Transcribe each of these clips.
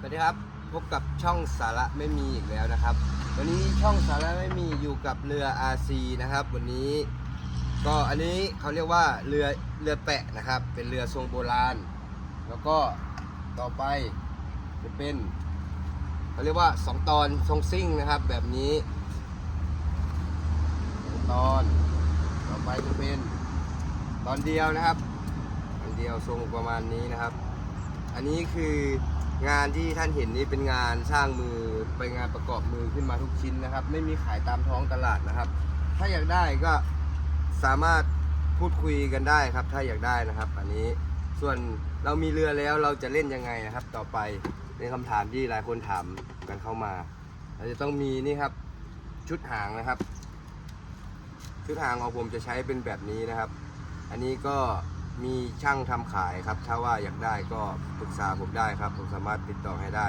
สวัสดีครับ พบกับช่องสาระไม่มีอีกแล้วนะครับ วันนี้ช่องสาระไม่มีอยู่กับเรือ RC นะครับ วันนี้ก็อันนี้เขาเรียกว่าเรือเรือแปะนะครับ เป็นเรือทรงโบราณ แล้วก็ต่อไปจะเป็นเขาเรียกว่าสองตอนทรงซิ่งนะครับ แบบนี้สองตอนต่อไปจะเป็นตอนเดียวนะครับตอนเดียวทรงประมาณนี้นะครับ อันนี้คือ งานที่ท่านเห็นนี่เป็นงานสร้างมือเป็นงานประกอบมือขึ้นมาทุกชิ้นนะครับ ไม่มีขายตามท้องตลาดนะครับ ถ้าอยากได้ก็สามารถพูดคุยกันได้ครับ ถ้าอยากได้นะครับ อันนี้ส่วนเรามีเรือแล้วเราจะเล่นยังไงนะครับ ต่อไปเป็นคำถามที่หลายคนถามกันเข้ามา เราจะต้องมีนี่ครับชุดหางนะครับ ชุดหางของผมจะใช้เป็นแบบนี้นะครับ อันนี้ก็ มีช่างทำขายครับ ถ้าว่าอยากได้ก็ปรึกษาผมได้ครับ ผมสามารถติดต่อให้ได้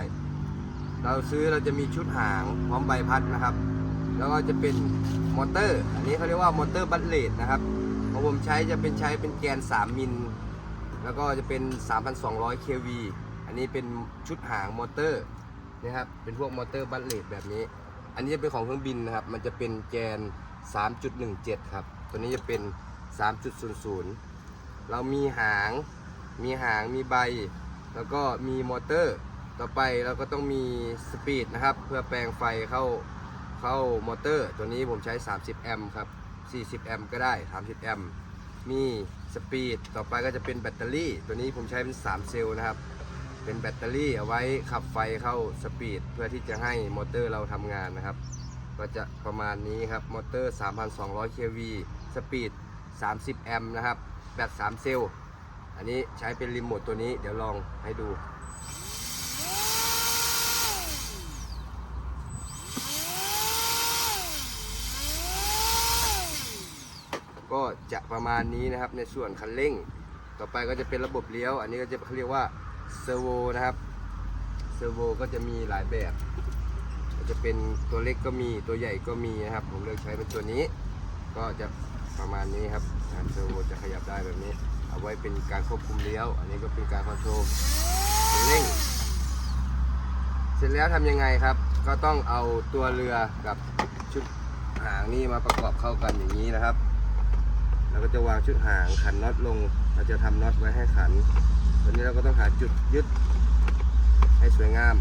เราซื้อเราจะมีชุดหางพร้อมใบพัดนะครับ แล้วก็จะเป็นมอเตอร์ อันนี้เขาเรียกว่ามอเตอร์บัตเลตนะครับของผมใช้จะเป็นใช้เป็นแกน 3 มิล แล้วก็จะเป็น 3,200 kV อันนี้เป็นชุดหางมอเตอร์นะครับ เป็นพวกมอเตอร์บัตเลตแบบนี้ อันนี้จะเป็นของเครื่องบินนะครับ มันจะเป็นแกน 3.17 ครับ ตัวนี้จะเป็น 3.00 เรามีหาง มีหางมีใบ แล้วก็มีมอเตอร์ ต่อไปเราก็ต้องมีสปีดนะครับ เพื่อแปลงไฟเข้าเข้ามอเตอร์ ตัวนี้ผมใช้ 30 แอมป์ครับ 40 แอมป์ก็ได้ 30 แอมป์มีสปีดต่อไปก็จะเป็นแบตเตอรี่ ตัวนี้ผมใช้เป็น 3 เซลล์นะครับ เป็นแบตเตอรี่เอาไว้ขับไฟเข้าสปีด เพื่อที่จะให้มอเตอร์เราทำงานนะครับ ก็จะประมาณนี้ครับ มอเตอร์ 3,200 kV สปีด 30 แอมป์นะครับ แบต 3 เซลล์ อันนี้ใช้เป็นรีโมทตัวนี้ เดี๋ยวลองให้ดู ก็จะประมาณนี้นะครับในส่วนคันเร่ง ต่อไปก็จะเป็นระบบเลี้ยว อันนี้ก็จะเขาเรียกว่าเซอร์โวนะครับ เซอร์โวก็จะมีหลายแบบจะเป็นตัวเล็กก็มีตัวใหญ่ก็มีนะครับ ผมเลือกใช้เป็นตัวนี้ ก็จะ ประมาณนี้ครับอ่าเซอร์โวจะขยับได้แบบนี้ เอาไว้เป็นการควบคุมเลี้ยว อันนี้ก็เป็นการคอนโทรลเร่ง เสร็จแล้วทำยังไงครับ ก็ต้องเอาตัวเรือกับชุดหางนี่มาประกอบเข้ากันอย่างนี้นะครับเราก็จะวางชุดหางขันน็อตลง เราจะทำน็อตไว้ให้ขันตอนนี้เราก็ต้องหาจุดยึดให้สวยงาม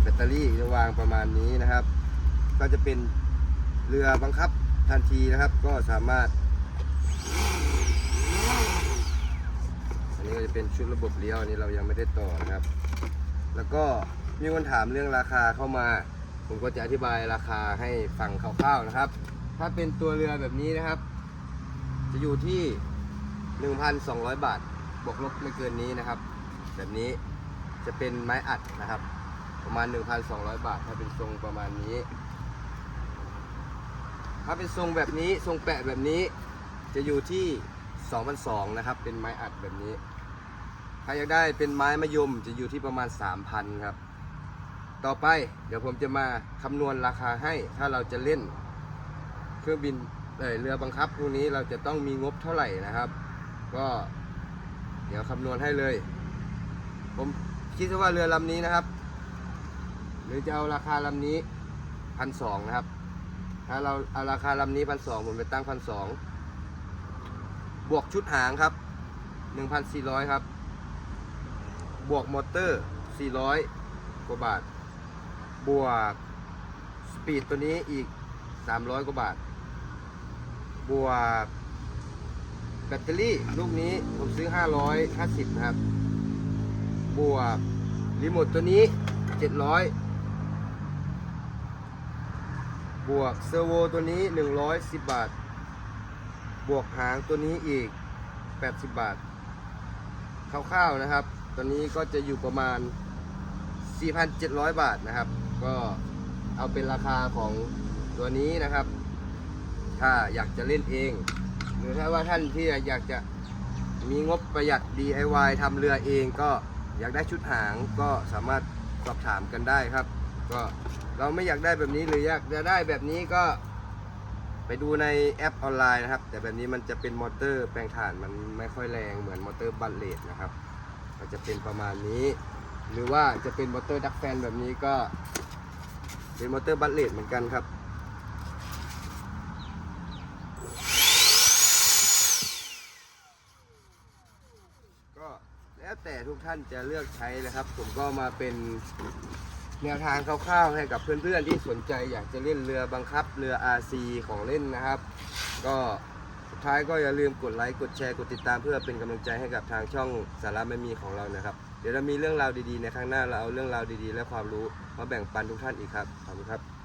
แบตเตอรี่จะวางประมาณนี้นะครับ ก็จะเป็นเรือบังคับ ทันทีนะครับ ก็สามารถ อันนี้ก็จะเป็นชุดระบบเลี้ยวอันนี้เรายังไม่ได้ต่อนะครับ แล้วก็มีคนถามเรื่องราคาเข้ามา ผมก็จะอธิบายราคาให้ฟังคร่าวๆนะครับ ถ้าเป็นตัวเรือแบบนี้นะครับ จะอยู่ที่ 1,200 บาท บวกลบไม่เกินนี้นะครับ แบบนี้จะเป็นไม้อัดนะครับ ประมาณ 1,200 บาท ถ้าเป็นทรงประมาณนี้ ถ้าเป็นทรงแบบนี้ทรงแปะแบบนี้ จะอยู่ที่2,200นะครับ เป็นไม้อัดแบบนี้ ถ้าอยากได้เป็นไม้มะยมจะอยู่ที่ประมาณ 3,000ครับ ต่อไปเดี๋ยวผมจะมาคำนวณราคาให้ ถ้าเราจะเล่นเครื่องบินเอ่อเรือบังคับพวกนี้เราจะต้องมีงบเท่าไหร่นะครับ ก็เดี๋ยวคำนวณให้เลย ผมคิดว่าเรือลำนี้นะครับ หรือจะเอาราคาลำนี้พันสองนะครับ ถ้าเราเอาราคาลำนี้พันสองผมไปตั้งพันสองบวกชุดหางครับหนึ่งพันสี่ร้อยครับ บวกมอเตอร์สี่ร้อยกว่าบาท บวกสปีดตัวนี้อีกสามร้อยกว่าบาท บวกแบตเตอรี่ลูกนี้ผมซื้อ550นะครับ บวกรีโมทตัวนี้700 บวกเซอร์โวตัวนี้ 110 บาท บวกหางตัวนี้อีก 80 บาทคร่าวๆนะครับ ตัวนี้ก็จะอยู่ประมาณ 4,700 บาทนะครับ ก็เอาเป็นราคาของตัวนี้นะครับ ถ้าอยากจะเล่นเอง หรือถ้าว่าท่านที่อยากจะมีงบประหยัด DIY ทำเรือเองก็อยากได้ชุดหางก็สามารถสอบถามกันได้ครับ ก็เราไม่อยากได้แบบนี้หรืออยากจะได้แบบนี้ก็ไปดูในแอปออนไลน์นะครับ แต่แบบนี้มันจะเป็นมอเตอร์แปลงถ่านมันไม่ค่อยแรงเหมือนมอเตอร์บัลเลตนะครับก็จะเป็นประมาณนี้ หรือว่าจะเป็นมอเตอร์ดักแฟนแบบนี้ก็ เป็นมอเตอร์บัตเลตเหมือนกันครับก็แล้วแต่ทุกท่านจะเลือกใช้นะครับ ผมก็มาเป็น แนวทางคร่าวๆให้กับเพื่อนๆที่สนใจอยากจะเล่นเรือบังคับเรือ RC ของเล่นนะครับ ก็สุดท้ายก็อย่าลืมกดไลค์กดแชร์กดติดตามเพื่อเป็นกำลังใจให้กับทางช่องสาระไม่มีของเรานะครับ เดี๋ยวเรามีเรื่องราวดีๆในครั้งหน้าเราเอาเรื่องราวดีๆ และความรู้มาแบ่งปันทุกท่านอีกครับขอบคุณครับ